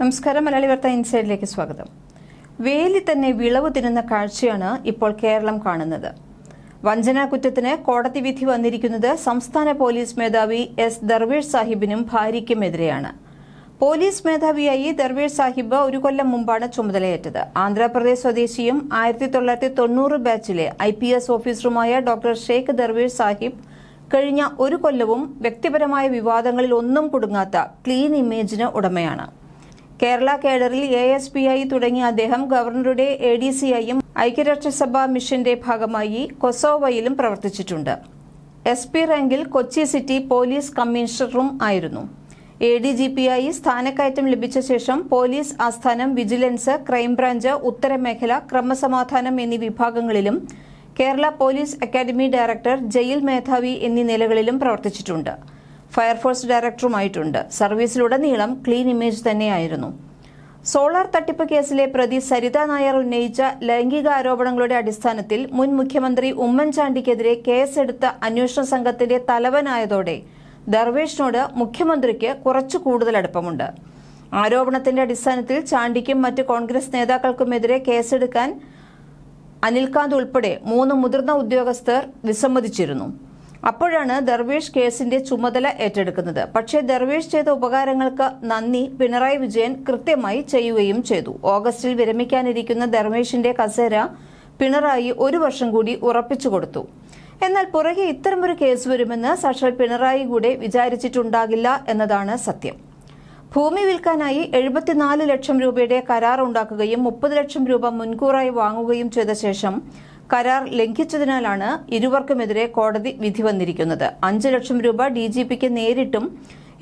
നമസ്കാരം മലയാളി വാർത്ത ഇൻസൈഡിലേക്ക് സ്വാഗതം. വേലി തന്നെ വിളവ് തിന്നുന്ന കാഴ്ചയാണ് ഇപ്പോൾ കേരളം കാണുന്നത്. വഞ്ചനാ കുറ്റത്തിന് കോടതി വിധി വന്നിരിക്കുന്നത് സംസ്ഥാന പോലീസ് മേധാവി എസ് ദർവേഷ് സാഹിബിനും ഭാര്യയ്ക്കുമെതിരെയാണ്. പോലീസ് മേധാവിയായി ദർവേഷ് സാഹിബ് ഒരു കൊല്ലം മുമ്പാണ് ചുമതലയേറ്റത്. ആന്ധ്രാപ്രദേശ് സ്വദേശിയും ആയിരത്തി തൊള്ളായിരത്തി തൊണ്ണൂറ് ബാച്ചിലെ ഐ പി എസ് ഓഫീസറുമായ ഡോക്ടർ ഷെയ്ഖ് ദർവേഷ് സാഹിബ് കഴിഞ്ഞ ഒരു കൊല്ലവും വ്യക്തിപരമായ വിവാദങ്ങളിൽ ഒന്നും കുടുങ്ങാത്ത ക്ലീൻ ഇമേജിന് ഉടമയാണ്. കേരള കേഡറിൽ എ എസ് പി ആയി തുടങ്ങിയ അദ്ദേഹം ഗവർണറുടെ എ ഡി സി ആയും ഐക്യരാഷ്ട്രസഭാ മിഷന്റെ ഭാഗമായി കൊസോവയിലും പ്രവർത്തിച്ചിട്ടുണ്ട്. എസ് പി റാങ്കിൽ കൊച്ചി സിറ്റി പോലീസ് കമ്മീഷണറും ആയിരുന്നു. എ ഡി ജി പി ആയി സ്ഥാനക്കയറ്റം ലഭിച്ച ശേഷം പോലീസ് ആസ്ഥാനം വിജിലൻസ് ക്രൈംബ്രാഞ്ച് ഉത്തരമേഖല ക്രമസമാധാനം എന്നീ വിഭാഗങ്ങളിലും Kerala police academy director jail മേധാവി എന്നീ നിലകളിലും പ്രവർത്തിച്ചിട്ടുണ്ട്. ഫയർഫോഴ്സ് ഡയറക്ടറുമായിട്ടുണ്ട്. സർവീസിലുടനീളം ക്ലീൻ ഇമേജ് തന്നെയായിരുന്നു. സോളാർ തട്ടിപ്പ് കേസിലെ പ്രതി സരിത നായർ ഉന്നയിച്ച ലൈംഗിക ആരോപണങ്ങളുടെ അടിസ്ഥാനത്തിൽ മുൻ മുഖ്യമന്ത്രി ഉമ്മൻചാണ്ടിക്കെതിരെ കേസെടുത്ത അന്വേഷണ സംഘത്തിന്റെ തലവനായതോടെ ദർവേഷിനോട് മുഖ്യമന്ത്രിക്ക് കുറച്ചു കൂടുതൽ അടുപ്പമുണ്ട്. ആരോപണത്തിന്റെ അടിസ്ഥാനത്തിൽ ചാണ്ടിക്കും മറ്റ് കോൺഗ്രസ് നേതാക്കൾക്കുമെതിരെ കേസെടുക്കാൻ അനിൽകാന്ത് ഉൾപ്പെടെ മൂന്ന് മുതിർന്ന ഉദ്യോഗസ്ഥർ വിസമ്മതിച്ചിരുന്നു. അപ്പോഴാണ് ദർവേഷ് കേസിന്റെ ചുമതല ഏറ്റെടുക്കുന്നത്. പക്ഷേ ദർവേഷ് ചെയ്ത ഉപകാരങ്ങൾക്ക് നന്ദി. പിണറായി വിജയൻ കൃത്യമായി ചെയ്യുകയും ചെയ്തു. ഓഗസ്റ്റിൽ വിരമിക്കാനിരിക്കുന്ന ദർവേഷിന്റെ കസേര പിണറായി ഒരു വർഷം കൂടി ഉറപ്പിച്ചു കൊടുത്തു. എന്നാൽ പുറകെ ഇത്തരമൊരു കേസ് വരുമെന്ന് സാക്ഷാൽ പിണറായി കൂടെ വിചാരിച്ചിട്ടുണ്ടാകില്ല എന്നതാണ് സത്യം. ഭൂമി വിൽക്കാനായി എഴുപത്തിനാല് ലക്ഷം രൂപയുടെ കരാർ ഉണ്ടാക്കുകയും മുപ്പത് ലക്ഷം രൂപ മുൻകൂറായി വാങ്ങുകയും ചെയ്ത ശേഷം കരാർ ലംഘിച്ചതിനാലാണ് ഇരുവർക്കുമെതിരെ കോടതി വിധി വന്നിരിക്കുന്നത്. അഞ്ച് ലക്ഷം രൂപ ഡി ജി പിക്ക് നേരിട്ടും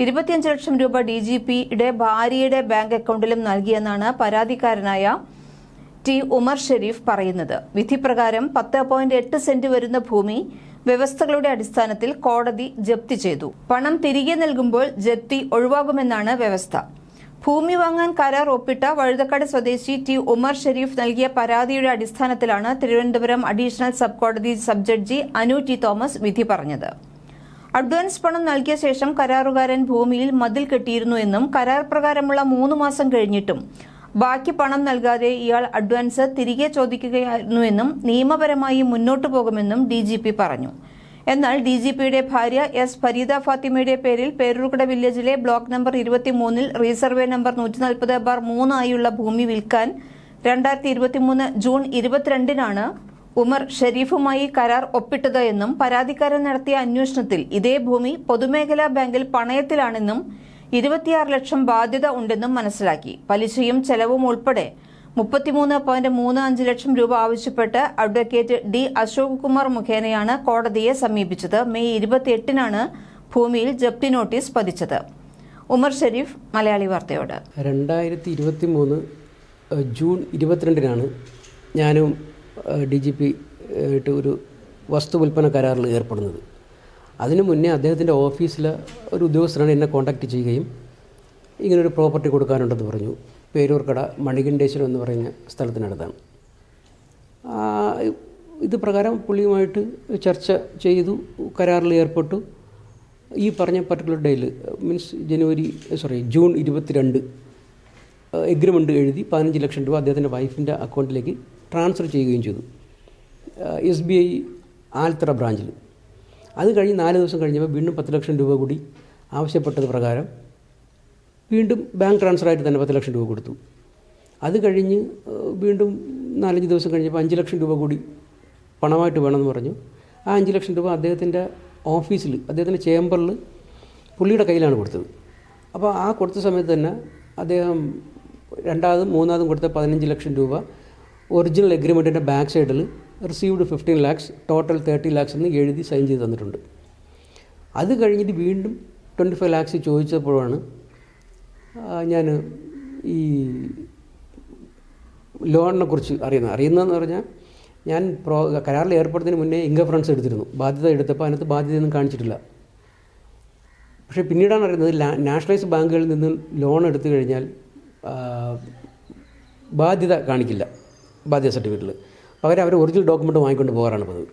ഇരുപത്തിയഞ്ച് ലക്ഷം രൂപ ഡി ജി പിയുടെ ഭാര്യയുടെ ബാങ്ക് അക്കൗണ്ടിലും നൽകിയെന്നാണ് പരാതിക്കാരനായ ടി ഉമർ ഷെരീഫ് പറയുന്നത്. വിധിപ്രകാരം പത്ത് പോയിന്റ് എട്ട് സെന്റ് വരുന്ന ഭൂമി വ്യവസ്ഥകളുടെ അടിസ്ഥാനത്തിൽ കോടതി ജപ്തി ചെയ്തു. പണം തിരികെ നൽകുമ്പോൾ ജപ്തി ഒഴിവാകുമെന്നാണ് വ്യവസ്ഥ. ഭൂമി വാങ്ങാൻ കരാർ ഒപ്പിട്ട വഴുതക്കാട് സ്വദേശി ടി ഉമർ ഷെരീഫ് നൽകിയ പരാതിയുടെ അടിസ്ഥാനത്തിലാണ് തിരുവനന്തപുരം അഡീഷണൽ സബ് കോടതി sub judge Anu T Thomas വിധി പറഞ്ഞത്. അഡ്വാൻസ് പണം നൽകിയ ശേഷം കരാറുകാരൻ ഭൂമിയിൽ മതിൽ കെട്ടിയിരുന്നു എന്നും കരാർ പ്രകാരമുള്ള മൂന്ന് മാസം കഴിഞ്ഞിട്ടും ബാക്കി പണം നൽകാതെ ഇയാൾ അഡ്വാൻസ് തിരികെ ചോദിക്കുകയായിരുന്നുവെന്നും നിയമപരമായി മുന്നോട്ടു പോകുമെന്നും ഡി പറഞ്ഞു. എന്നാൽ ഡി ജി പിയുടെ ഭാര്യ എസ് ഫരീദ ഫാത്തിമയുടെ പേരിൽ പേരൂർക്കട വില്ലേജിലെ ബ്ലോക്ക് നമ്പർ ഇരുപത്തിമൂന്നിൽ റീസർവേ നമ്പർ നൂറ്റി നാൽപ്പത് ബാർ മൂന്നായുള്ള ഭൂമി വിൽക്കാൻ രണ്ടായിരത്തി ഇരുപത്തിമൂന്ന് ജൂൺ ഇരുപത്തിരണ്ടിനാണ് ഉമർ ഷെരീഫുമായി കരാർ ഒപ്പിട്ടത് എന്നും പരാതിക്കാരൻ നടത്തിയ അന്വേഷണത്തിൽ ഇതേ ഭൂമി പൊതുമേഖലാ ബാങ്കിൽ പണയത്തിലാണെന്നും ഇരുപത്തിയാറ് ലക്ഷം ബാധ്യത ഉണ്ടെന്നും മനസ്സിലാക്കി. പലിശയും ചെലവും ഉൾപ്പെടെ മുപ്പത്തിമൂന്ന് പോയിന്റ് മൂന്ന് അഞ്ച് ലക്ഷം രൂപ ആവശ്യപ്പെട്ട് അഡ്വക്കേറ്റ് ഡി അശോക് കുമാർ മുഖേനയാണ് കോടതിയെ സമീപിച്ചത്. മെയ് ഇരുപത്തിയെട്ടിനാണ് ഭൂമിയിൽ ജപ്തി നോട്ടീസ് പതിച്ചത്. ഉമർ ഷെരീഫ് മലയാളി വാർത്തയോട്. രണ്ടായിരത്തി ഇരുപത്തി മൂന്ന് ജൂൺ ഇരുപത്തിരണ്ടിനാണ് ഞാനും ഡി ജി പി ആയിട്ട് ഒരു വസ്തു വിൽപ്പന കരാറിൽ ഏർപ്പെടുന്നത്. അതിനു മുന്നേ അദ്ദേഹത്തിന്റെ ഓഫീസിലെ ഒരു ഉദ്യോഗസ്ഥനാണ് എന്നെ കോൺടാക്റ്റ് ചെയ്യുകയും ഇങ്ങനൊരു പ്രോപ്പർട്ടി കൊടുക്കാനുണ്ടെന്ന് പറഞ്ഞു. പേരൂർക്കട മണികണ്ഠേശ്വരം എന്ന് പറയുന്ന സ്ഥലത്തിനടുത്താണ്. ഇത് പ്രകാരം പുള്ളിയുമായിട്ട് ചർച്ച ചെയ്തു കരാറിൽ ഏർപ്പെട്ടു. ഈ പറഞ്ഞ പർട്ടിക്കുലർ ഡേയിൽ മീൻസ് ജനുവരി സോറി ജൂൺ ഇരുപത്തിരണ്ട് എഗ്രിമെന്റ് എഴുതി പതിനഞ്ച് ലക്ഷം രൂപ അദ്ദേഹത്തിന്റെ വൈഫിന്റെ അക്കൗണ്ടിലേക്ക് ട്രാൻസ്ഫർ ചെയ്യുകയും ചെയ്തു. എസ് ബി ഐ ആലത്തറ ബ്രാഞ്ചിൽ അത് കഴിഞ്ഞ് നാല് ദിവസം കഴിഞ്ഞപ്പോൾ വീണ്ടും പത്ത് ലക്ഷം രൂപ കൂടി ആവശ്യപ്പെട്ടത് പ്രകാരം വീണ്ടും ബാങ്ക് ട്രാൻസ്ഫർ ആയിട്ട് തന്നെ പത്ത് ലക്ഷം രൂപ കൊടുത്തു. അത് കഴിഞ്ഞ് വീണ്ടും നാലഞ്ച് ദിവസം കഴിഞ്ഞപ്പോൾ അഞ്ച് ലക്ഷം രൂപ കൂടി പണമായിട്ട് വേണമെന്ന് പറഞ്ഞു. ആ അഞ്ച് ലക്ഷം രൂപ അദ്ദേഹത്തിന്റെ ഓഫീസിൽ അദ്ദേഹത്തിന്റെ ചേംബറിൽ പുള്ളിയുടെ കയ്യിലാണ് കൊടുത്തത്. അപ്പോൾ ആ കൊടുത്ത സമയത്ത് തന്നെ അദ്ദേഹം രണ്ടാമതും മൂന്നാമതും കൊടുത്ത പതിനഞ്ച് ലക്ഷം രൂപ ഒറിജിനൽ എഗ്രിമെന്റിന്റെ ബാക്ക് സൈഡിൽ received fifteen lakhs total thirty lakhs എന്ന് എഴുതി സൈൻ ചെയ്ത് തന്നിട്ടുണ്ട്. അത് കഴിഞ്ഞിട്ട് വീണ്ടും ട്വന്റി ഫൈവ് ലാക്സ് ചോദിച്ചപ്പോഴാണ് ഞാൻ ഈ ലോണിനെ കുറിച്ച് അറിയുന്നത് അറിയുന്നതെന്ന് പറഞ്ഞാൽ ഞാൻ പ്രോ കരാറിൽ ഏർപ്പെടുന്നതിന് മുന്നേ ഇൻകം ഫ്രണ്ട്സ് എടുത്തിരുന്നു. ബാധ്യത എടുത്തപ്പോൾ അതിനകത്ത് ബാധ്യതയൊന്നും കാണിച്ചിട്ടില്ല. പക്ഷേ പിന്നീടാണ് അറിയുന്നത് നാഷണലൈസ് ബാങ്കുകളിൽ നിന്ന് ലോൺ എടുത്തു കഴിഞ്ഞാൽ ബാധ്യത കാണിക്കില്ല ബാധ്യത സർട്ടിഫിക്കറ്റിൽ പകരം അവർ ഒറിജിനൽ ഡോക്യുമെന്റ് വാങ്ങിക്കൊണ്ട് പോകാറാണ് പതിവ്.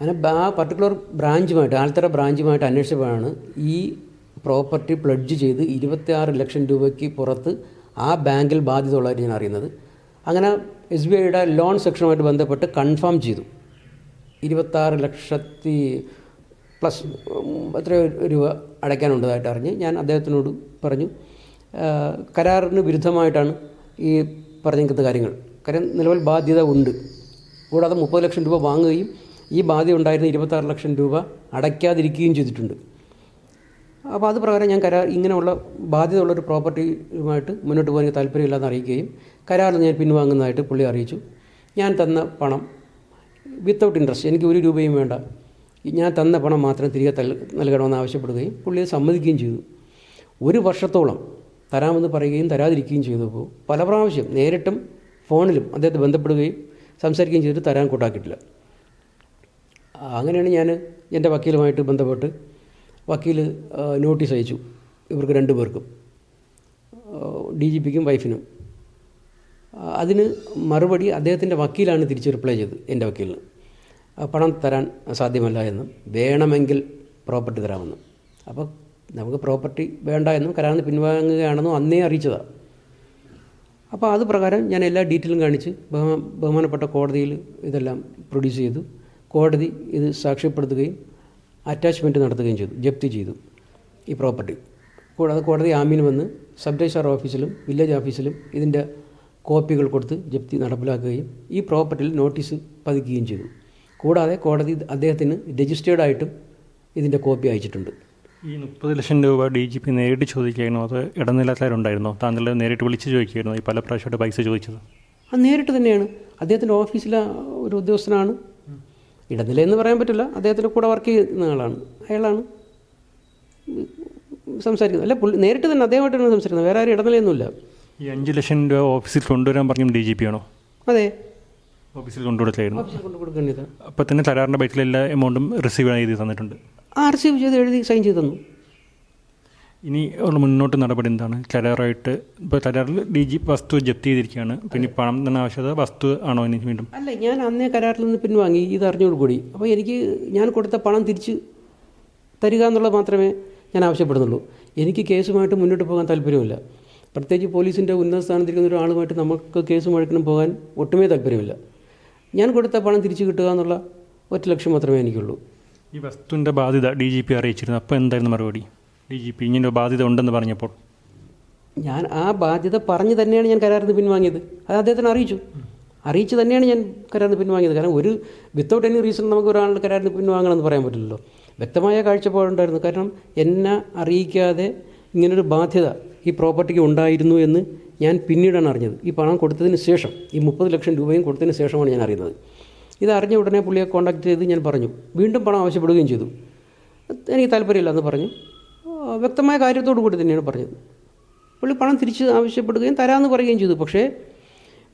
അങ്ങനെ ആ പർട്ടിക്കുലർ ബ്രാഞ്ചുമായിട്ട് ആലത്തറ ബ്രാഞ്ചുമായിട്ട് അന്വേഷിച്ചപ്പോഴാണ് ഈ പ്രോപ്പർട്ടി പ്ലഡ്ജ് ചെയ്ത് ഇരുപത്തിയാറ് ലക്ഷം രൂപയ്ക്ക് പുറത്ത് ആ ബാങ്കിൽ ബാധ്യത ഉള്ളതായിട്ട് ഞാൻ അറിയുന്നത്. അങ്ങനെ എസ് ബി ഐയുടെ ലോൺ സെക്ഷനുമായിട്ട് ബന്ധപ്പെട്ട് കൺഫേം ചെയ്തു. ഇരുപത്താറ് ലക്ഷത്തി പ്ലസ് എത്രയോ രൂപ അടയ്ക്കാനുണ്ടതായിട്ട് അറിഞ്ഞ് ഞാൻ അദ്ദേഹത്തിനോട് പറഞ്ഞു കരാറിന് വിരുദ്ധമായിട്ടാണ് ഈ പറഞ്ഞിരിക്കുന്ന കാര്യങ്ങൾ. കാര്യം നിലവിൽ ബാധ്യത ഉണ്ട്. കൂടാതെ മുപ്പത് ലക്ഷം രൂപ വാങ്ങുകയും ഈ ബാധ്യത ഉണ്ടായിരുന്ന ഇരുപത്താറ് ലക്ഷം രൂപ അടയ്ക്കാതിരിക്കുകയും ചെയ്തിട്ടുണ്ട്. അപ്പോൾ അത് പ്രകാരം ഞാൻ കരാർ ഇങ്ങനെയുള്ള ബാധ്യതയുള്ളൊരു പ്രോപ്പർട്ടിയുമായിട്ട് മുന്നോട്ട് പോകാൻ താല്പര്യമില്ലെന്ന് അറിയിക്കുകയും കരാറിൽ ഞാൻ പിൻവാങ്ങുന്നതായിട്ട് പുള്ളി അറിയിച്ചു. ഞാൻ തന്ന പണം വിത്തൗട്ട് ഇൻട്രസ്റ്റ് എനിക്ക് ഒരു രൂപയും വേണ്ട. ഞാൻ തന്ന പണം മാത്രം തിരികെ നൽകണമെന്ന് ആവശ്യപ്പെടുകയും പുള്ളി സമ്മതിക്കുകയും ചെയ്തു. ഒരു വർഷത്തോളം തരാമെന്ന് പറയുകയും തരാതിരിക്കുകയും ചെയ്തപ്പോൾ പല പ്രാവശ്യം നേരിട്ടും ഫോണിലും അദ്ദേഹത്തെ ബന്ധപ്പെടുകയും സംസാരിക്കുകയും ചെയ്തിട്ട് തരാൻ കൂട്ടാക്കിയിട്ടില്ല. അങ്ങനെയാണ് ഞാൻ എന്റെ വക്കീലുമായിട്ട് ബന്ധപ്പെട്ട് വക്കീൽ നോട്ടീസ് അയച്ചു. ഇവർക്ക് രണ്ടു പേർക്കും. ഡി ജി പിക്കും വൈഫിനും. അതിന് മറുപടി അദ്ദേഹത്തിന്റെ വക്കീലാണ് തിരിച്ച് റിപ്ലൈ ചെയ്തത് എന്റെ വക്കീലിന്. പണം തരാൻ സാധ്യമല്ല എന്നും വേണമെങ്കിൽ പ്രോപ്പർട്ടി തരാമെന്നും. അപ്പോൾ നമുക്ക് പ്രോപ്പർട്ടി വേണ്ട എന്നും കരാറിന് പിൻവാങ്ങുകയാണെന്നും അന്നേ അറിയിച്ചതാണ് അപ്പോൾ അത് പ്രകാരം ഞാൻ എല്ലാ ഡീറ്റെയിലും കാണിച്ച് ബഹുമാനപ്പെട്ട കോടതിയിൽ ഇതെല്ലാം പ്രൊഡ്യൂസ് ചെയ്തു. കോടതി ഇത് സാക്ഷ്യപ്പെടുത്തുകയും അറ്റാച്ച്മെന്റ് നടത്തുകയും ചെയ്തു ജപ്തി ചെയ്തു ഈ പ്രോപ്പർട്ടി കൂടാതെ കോടതി ആമീൻ വന്ന് സബ് രജിസ്ട്രാർ ഓഫീസിലും വില്ലേജ് ഓഫീസിലും ഇതിന്റെ കോപ്പികൾ കൊടുത്ത് ജപ്തി നടപ്പിലാക്കുകയും ഈ പ്രോപ്പർട്ടിയിൽ നോട്ടീസ് പതിക്കുകയും ചെയ്തു. കൂടാതെ കോടതി അദ്ദേഹത്തിന് രജിസ്റ്റേർഡ് ആയിട്ടും ഇതിന്റെ കോപ്പി അയച്ചിട്ടുണ്ട്. ഈ മുപ്പത് ലക്ഷം രൂപ ഡി ജി പി നേരിട്ട് ചോദിക്കുകയായിരുന്നു. അത് ഇടനിലക്കാരുണ്ടായിരുന്നോ? താങ്കൾ നേരിട്ട് വിളിച്ച് ചോദിക്കുകയായിരുന്നു. ഈ പല പ്രാവശ്യമായിട്ട് പൈസ ചോദിച്ചത്. അത് നേരിട്ട് തന്നെയാണ്. അദ്ദേഹത്തിന്റെ ഓഫീസിലെ ഒരു ഉദ്യോഗസ്ഥനാണ്. ഇടനില എന്ന് പറയാൻ പറ്റില്ല. അദ്ദേഹത്തിന്റെ കൂടെ വർക്ക് ചെയ്യുന്ന ആളാണ്. അയാളാണ്. സംസാരിക്കുന്നത്. അല്ല പുള്ളി നേരിട്ട് തന്നെ അദ്ദേഹമായിട്ടാണ് സംസാരിക്കുന്നത്. വേറെ ആരും ഇടനിലയൊന്നുമില്ല. ഈ അഞ്ച് ലക്ഷം രൂപ ഓഫീസിൽ കൊണ്ടുവരാൻ പറഞ്ഞും ഡി ജി പി ആണോ? അതെ. ഓഫീസിൽ കൊണ്ടുകൊടുത്തായിരുന്നു അപ്പോൾ തന്നെ കരാറിന്റെ ബൈക്കിലെല്ലാ എമൗണ്ടും റിസീവ് ചെയ്ത് തന്നിട്ടുണ്ട്. ആ റിസീവ് ചെയ്ത് എഴുതി സൈൻ ചെയ്ത് തന്നു. ഇനി ഉള്ള മുന്നോട്ട് നടപടി എന്താണ്? കരാറായിട്ട് ഇപ്പോൾ കരാറിൽ ഡി ജി വസ്തു ജപ്തി ചെയ്തിരിക്കുകയാണ്. പിന്നെ പണം തന്നെ ആവശ്യത വസ്തു ആണോ ഇനി വീണ്ടും? അല്ല ഞാൻ അന്നേ കരാറിൽ നിന്ന് പിൻവാങ്ങി. ഇത് അറിഞ്ഞോടുകൂടി അപ്പോൾ എനിക്ക് ഞാൻ കൊടുത്ത പണം തിരിച്ച് തരിക എന്നുള്ളത് മാത്രമേ ഞാൻ ആവശ്യപ്പെടുന്നുള്ളൂ. എനിക്ക് കേസുമായിട്ട് മുന്നോട്ട് പോകാൻ താല്പര്യമില്ല. പ്രത്യേകിച്ച് പോലീസിന്റെ ഉന്നത സ്ഥാനത്തിരിക്കുന്ന ഒരാളുമായിട്ട് നമുക്ക് കേസ് വഴക്കിനും പോകാൻ ഒട്ടുമേ താല്പര്യമില്ല. ഞാൻ കൊടുത്ത പണം തിരിച്ചു കിട്ടുക എന്നുള്ള ഒറ്റ ലക്ഷ്യം മാത്രമേ എനിക്കുള്ളൂ. ഈ വസ്തുവിന്റെ ബാധ്യത ഡി ജി പി അറിയിച്ചിരുന്നു. അപ്പോൾ എന്തായിരുന്നു മറുപടി? ഡി ജി പി ഇങ്ങനെ ബാധ്യത ഉണ്ടെന്ന് പറഞ്ഞപ്പോൾ. ഞാൻ ആ ബാധ്യത പറഞ്ഞു തന്നെയാണ് ഞാൻ കരാറിന് പിൻവാങ്ങിയത്. അത് അദ്ദേഹത്തിന് അറിയിച്ചു. അറിയിച്ചു തന്നെയാണ് ഞാൻ കരാറിന് പിൻവാങ്ങിയത്. കാരണം ഒരു വിത്തൗട്ട് എനി റീസൺ നമുക്ക് ഒരാളുടെ കരാറിന് പിൻവാങ്ങണമെന്ന് പറയാൻ പറ്റില്ലല്ലോ. വ്യക്തമായ കാഴ്ചപ്പാടുണ്ടായിരുന്നു. കാരണം എന്നെ അറിയിക്കാതെ ഇങ്ങനൊരു ബാധ്യത ഈ പ്രോപ്പർട്ടിക്ക് ഉണ്ടായിരുന്നു എന്ന് ഞാൻ പിന്നീടാണ് അറിഞ്ഞത്. ഈ പണം കൊടുത്തതിന് ശേഷം ഈ മുപ്പത് ലക്ഷം രൂപയും കൊടുത്തതിന് ശേഷമാണ് ഞാൻ അറിയുന്നത്. ഇത് അറിഞ്ഞ ഉടനെ പുള്ളിയെ കോൺടാക്ട് ചെയ്ത് ഞാൻ പറഞ്ഞു. വീണ്ടും പണം ആവശ്യപ്പെടുകയും ചെയ്തു. എനിക്ക് താല്പര്യമില്ല എന്ന് പറഞ്ഞു. വ്യക്തമായ കാര്യത്തോടു കൂടി തന്നെയാണ് പറഞ്ഞത്. പുള്ളി പണം തിരിച്ച് ആവശ്യപ്പെടുകയും തരാമെന്ന് പറയുകയും ചെയ്തു. പക്ഷേ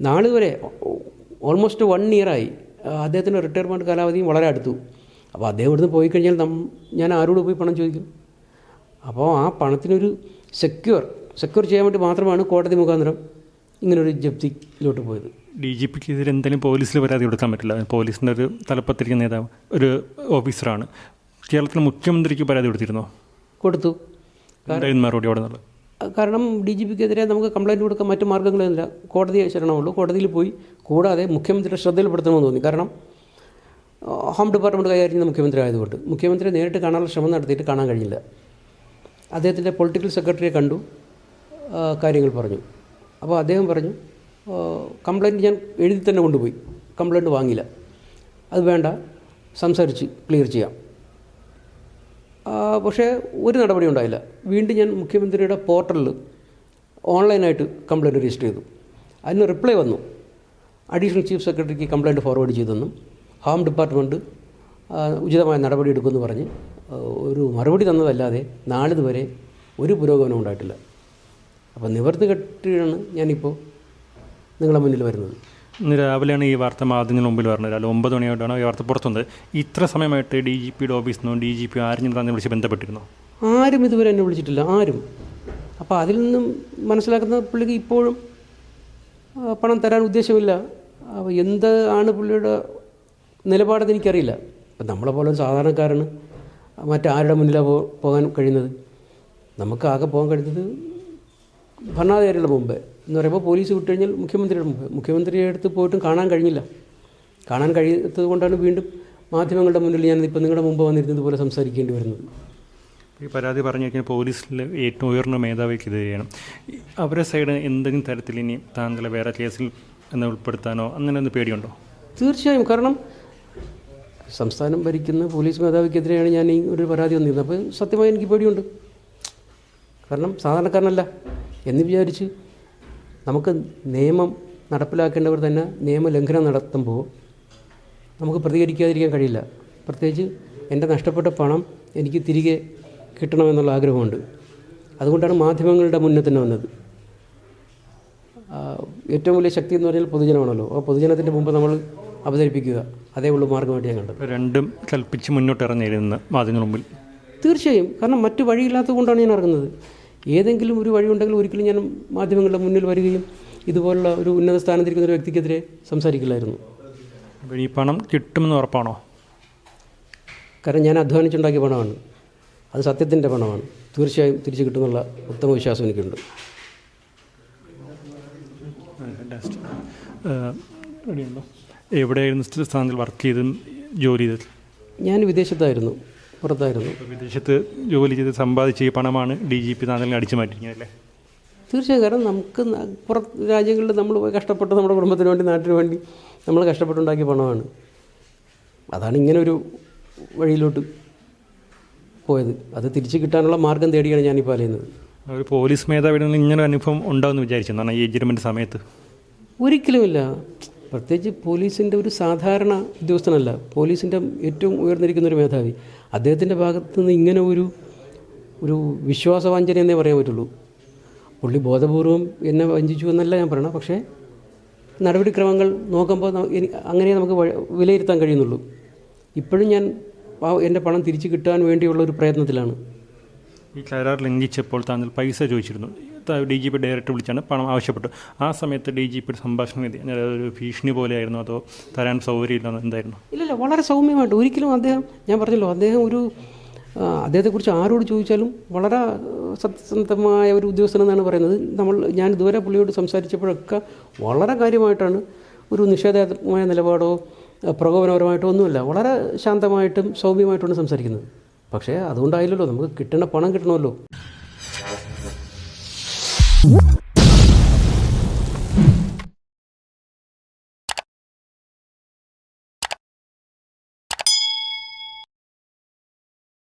നാളിതുവരെ ഓൾമോസ്റ്റ് വൺ ഇയറായി അദ്ദേഹത്തിന്റെ റിട്ടയർമെന്റ് കാലാവധിയും വളരെ അടുത്തു. അപ്പോൾ അദ്ദേഹം ഇവിടുന്ന് പോയി കഴിഞ്ഞാൽ നം ഞാൻ ആരോട് പോയി പണം ചോദിക്കും? അപ്പോൾ ആ പണത്തിനൊരു സെക്യൂർ സെക്യൂർ ചെയ്യാൻ വേണ്ടി മാത്രമാണ് കോടതി മുഖാന്തരം ഇങ്ങനൊരു ജപ്തിയിലോട്ട് പോയത്. ഡി ജി പിക്ക് എതിരെ എന്തെങ്കിലും പോലീസിൽ പരാതി കൊടുക്കാൻ പറ്റില്ല. പോലീസിന്റെ ഒരു തലപ്പത്തിരിക്കുന്ന നേതാവ് ഒരു ഓഫീസറാണ്. കേരളത്തിലെ മുഖ്യമന്ത്രിക്ക് പരാതി കൊടുത്തിരുന്നോ? കൊടുത്തു. കാരണം ഡി ജി പിക്കെതിരെ നമുക്ക് കംപ്ലയിന്റ് കൊടുക്കാൻ മറ്റു മാർഗങ്ങളൊന്നുമില്ല കോടതിയെ ശരണമുള്ളൂ. കോടതിയിൽ പോയി കൂടാതെ മുഖ്യമന്ത്രിയുടെ ശ്രദ്ധയിൽപ്പെടുത്തണമെന്ന് തോന്നി. കാരണം ഹോം ഡിപ്പാർട്ട്മെന്റ് കൈകാര്യം ചെയ്യുന്ന മുഖ്യമന്ത്രി ആയതുകൊണ്ട് മുഖ്യമന്ത്രിയെ നേരിട്ട് കാണാനുള്ള ശ്രമം നടത്തിയിട്ട് കാണാൻ കഴിഞ്ഞില്ല. അദ്ദേഹത്തിന്റെ പൊളിറ്റിക്കൽ സെക്രട്ടറിയെ കണ്ടു. കാര്യങ്ങൾ പറഞ്ഞു. അപ്പോൾ അദ്ദേഹം പറഞ്ഞു കംപ്ലയിന്റ് ഞാൻ എഴുതി തന്നെ കൊണ്ടുപോയി. കംപ്ലയിന്റ് വാങ്ങില്ല അത് വേണ്ട. സംസാരിച്ച് ക്ലിയർ ചെയ്യാം. പക്ഷേ ഒരു നടപടി ഉണ്ടായില്ല. വീണ്ടും ഞാൻ മുഖ്യമന്ത്രിയുടെ പോർട്ടലിൽ ഓൺലൈനായിട്ട് കംപ്ലയിന്റ് രജിസ്റ്റർ ചെയ്തു. അതിന് റിപ്ലൈ വന്നു. അഡീഷണൽ ചീഫ് സെക്രട്ടറിക്ക് കംപ്ലയിന്റ് ഫോർവേഡ് ചെയ്തെന്നും ഹോം ഡിപ്പാർട്ട്മെന്റ് ഉചിതമായ നടപടി എടുക്കുമെന്ന് പറഞ്ഞ് ഒരു മറുപടി തന്നതല്ലാതെ നാളിതുവരെ ഒരു പുരോഗമനം ഉണ്ടായിട്ടില്ല. അപ്പോൾ നിവർത്തി കെട്ടിയാണ് ഞാനിപ്പോൾ നിങ്ങളുടെ മുന്നിൽ വരുന്നത്. ഇന്ന് രാവിലെയാണ് ഈ വാർത്ത മാധ്യമങ്ങൾ മുമ്പിൽ പറഞ്ഞത് രാവിലെ ഒമ്പത് മണിയായിട്ടാണ് ഈ വാർത്ത പുറത്തുന്നത്. ഇത്ര സമയമായിട്ട് ഡി ജി പിയുടെ ഓഫീസിൽ നിന്നും ഡി ജി പി ആരും തന്നെ വിളിച്ച് ബന്ധപ്പെട്ടിരുന്നോ? ആരും ഇതുവരെ എന്നെ വിളിച്ചിട്ടില്ല. ആരും. അപ്പോൾ അതിൽ നിന്നും മനസ്സിലാക്കുന്ന പുള്ളിക്ക് ഇപ്പോഴും പണം തരാൻ ഉദ്ദേശമില്ല. അപ്പോൾ ആണ് പുള്ളിയുടെ നിലപാടെന്ന് എനിക്കറിയില്ല. അപ്പം നമ്മളെ പോലെ ഒരു സാധാരണക്കാരന് മറ്റാരുടെ മുന്നിലാണ് പോകാൻ കഴിയുന്നത്? നമുക്കാകെ പോകാൻ കഴിഞ്ഞത് ഭരണാധികാരികളുടെ മുമ്പ്. എന്ന് പറയുമ്പോൾ പോലീസ് വിട്ട് കഴിഞ്ഞാൽ മുഖ്യമന്ത്രിയുടെ മുഖ്യമന്ത്രിയുടെ അടുത്ത് പോയിട്ടും കാണാൻ കഴിഞ്ഞില്ല. കാണാൻ കഴിയാത്തത് കൊണ്ടാണ് വീണ്ടും മാധ്യമങ്ങളുടെ മുന്നിൽ ഞാൻ ഇപ്പോൾ നിങ്ങളുടെ മുമ്പ് വന്നിരുന്നത് പോലെ സംസാരിക്കേണ്ടി വരുന്നത്. ഈ പരാതി പറഞ്ഞു കഴിഞ്ഞാൽ പോലീസിൽ ഏറ്റവും ഉയർന്ന മേധാവിക്ക് ഇത് ചെയ്യണം അവരുടെ സൈഡ് എന്തെങ്കിലും തരത്തിൽ ഇനി താങ്കളെ വേറെ കേസിൽ എന്ന് ഉൾപ്പെടുത്താനോ അങ്ങനെ ഒന്ന് പേടിയുണ്ടോ? തീർച്ചയായും. കാരണം സംസ്ഥാനം ഭരിക്കുന്ന പോലീസ് മേധാവിക്കെതിരെയാണ് ഞാൻ ഈ ഒരു പരാതി വന്നിരുന്നത്. അപ്പോൾ സത്യമായി എനിക്ക് പേടിയുണ്ട്. കാരണം സാധാരണക്കാരനല്ല എന്ന് വിചാരിച്ച് നമുക്ക് നിയമം നടപ്പിലാക്കേണ്ടവർ തന്നെ നിയമലംഘനം നടത്തുമ്പോൾ നമുക്ക് പ്രതികരിക്കാതിരിക്കാൻ കഴിയില്ല. പ്രത്യേകിച്ച് എന്റെ നഷ്ടപ്പെട്ട പണം എനിക്ക് തിരികെ കിട്ടണമെന്നുള്ള ആഗ്രഹമുണ്ട്. അതുകൊണ്ടാണ് മാധ്യമങ്ങളുടെ മുന്നിൽ തന്നെ വന്നത്. ഏറ്റവും വലിയ ശക്തി എന്ന് പറഞ്ഞാൽ പൊതുജനമാണല്ലോ. ആ പൊതുജനത്തിന്റെ മുമ്പ് നമ്മൾ അവതരിപ്പിക്കുക. അതേ ഉള്ളൂ മാർഗമായിട്ട് ഞാൻ കണ്ടത്. രണ്ടും കൽപ്പിച്ച് മുന്നോട്ട് ഇറങ്ങിയിരുന്ന മാധ്യമങ്ങൾ മുമ്പിൽ. തീർച്ചയായും. കാരണം മറ്റു വഴിയില്ലാത്തത് കൊണ്ടാണ് ഞാൻ ഇറങ്ങുന്നത്. ഏതെങ്കിലും ഒരു വഴിയുണ്ടെങ്കിൽ ഒരിക്കലും ഞാൻ മാധ്യമങ്ങളുടെ മുന്നിൽ വരികയും ഇതുപോലുള്ള ഒരു ഉന്നത സ്ഥാനത്തിരിക്കുന്ന ഒരു വ്യക്തിക്കെതിരെ സംസാരിക്കില്ലായിരുന്നു. അപ്പോൾ ഈ പണം കിട്ടുമെന്ന് ഉറപ്പാണോ? കാരണം ഞാൻ അധ്വാനിച്ചുണ്ടാക്കിയ പണമാണ്. അത് സത്യത്തിന്റെ പണമാണ്. തീർച്ചയായും തിരിച്ചു കിട്ടുമെന്നുള്ള ഉത്തമ വിശ്വാസം എനിക്കുണ്ട്. എവിടെയായിരുന്നു സ്ഥാനത്തിൽ വർക്ക് ചെയ്തും ജോലി ചെയ്തത്? ഞാൻ വിദേശത്തായിരുന്നു. പുറത്തായിരുന്നു വിദേശത്ത് ജോലി ചെയ്ത് സമ്പാദിച്ച ഈ പണമാണ് ഡി ജി പി താങ്കളിനെ അടിച്ചു മാറ്റിയിരിക്കുന്നത് തീർച്ചയായും. കാരണം നമുക്ക് പുറത്ത് രാജ്യങ്ങളിൽ നമ്മൾ പോയി കഷ്ടപ്പെട്ട് നമ്മുടെ കുടുംബത്തിന് വേണ്ടി നാട്ടിന് വേണ്ടി നമ്മൾ കഷ്ടപ്പെട്ടുണ്ടാക്കിയ പണമാണ്. അതാണ് ഇങ്ങനെ ഒരു വഴിയിലോട്ട് പോയത്. അത് തിരിച്ചു കിട്ടാനുള്ള മാർഗം തേടിയാണ് ഞാനിപ്പോൾ അലയുന്നത് ഒരു പോലീസ് മേധാവിയുടെ നിന്ന് ഇങ്ങനെ അനുഭവം ഉണ്ടാവുമെന്ന് വിചാരിച്ചു എന്നാണ് ഈ എഗ്രിമെന്റ് സമയത്ത്? ഒരിക്കലുമില്ല. പ്രത്യേകിച്ച് പോലീസിന്റെ ഒരു സാധാരണ ഉദ്യോഗസ്ഥനല്ല പോലീസിന്റെ ഏറ്റവും ഉയർന്നിരിക്കുന്ന ഒരു മേധാവി. അദ്ദേഹത്തിന്റെ ഭാഗത്തു നിന്ന് ഇങ്ങനെ ഒരു ഒരു വിശ്വാസവാഞ്ചന എന്നേ പറയാൻ പറ്റുള്ളൂ. പുള്ളി ബോധപൂർവം എന്നെ വഞ്ചിച്ചു എന്നല്ല ഞാൻ പറയണം പക്ഷേ നടപടിക്രമങ്ങൾ നോക്കുമ്പോൾ അങ്ങനെ നമുക്ക് വിലയിരുത്താൻ കഴിയുന്നുള്ളൂ. ഇപ്പോഴും ഞാൻ എന്റെ പണം തിരിച്ചു കിട്ടാൻ വേണ്ടിയുള്ള ഒരു പ്രയത്നത്തിലാണ്. ഈ കരാർ ലംഘിച്ചപ്പോൾ താങ്കൾ പൈസ ചോദിച്ചിരുന്നു. ഡി ജി പി ഡയറക്റ്റ് വിളിച്ചാണ് പണം ആവശ്യപ്പെട്ടു. ആ സമയത്ത് ഡി ജി പിയുടെ സംഭാഷണം ഒരു ഭീഷണി പോലെയായിരുന്നു അതോ തരാൻ സൗകര്യമില്ലെന്ന് എന്തായിരുന്നു? ഇല്ലല്ല വളരെ സൗമ്യമായിട്ട്. ഒരിക്കലും അദ്ദേഹം ഞാൻ പറഞ്ഞല്ലോ അദ്ദേഹം ഒരു അദ്ദേഹത്തെക്കുറിച്ച് ആരോട് ചോദിച്ചാലും വളരെ സത്യസന്ധമായ ഒരു ഉദ്യോഗസ്ഥനെന്നാണ് പറയുന്നത്. നമ്മൾ ഞാൻ ഇതുവരെ പുള്ളിയോട് സംസാരിച്ചപ്പോഴൊക്കെ വളരെ കാര്യമായിട്ടാണ് ഒരു നിഷേധാത്മകമായ നിലപാടോ പ്രകോപനപരമായിട്ടോ ഒന്നുമില്ല വളരെ ശാന്തമായിട്ടും സൗമ്യമായിട്ടുമാണ് സംസാരിക്കുന്നത്. പക്ഷേ അതുകൊണ്ടായില്ലല്ലോ നമുക്ക് കിട്ടണ പണം കിട്ടണമല്ലോ.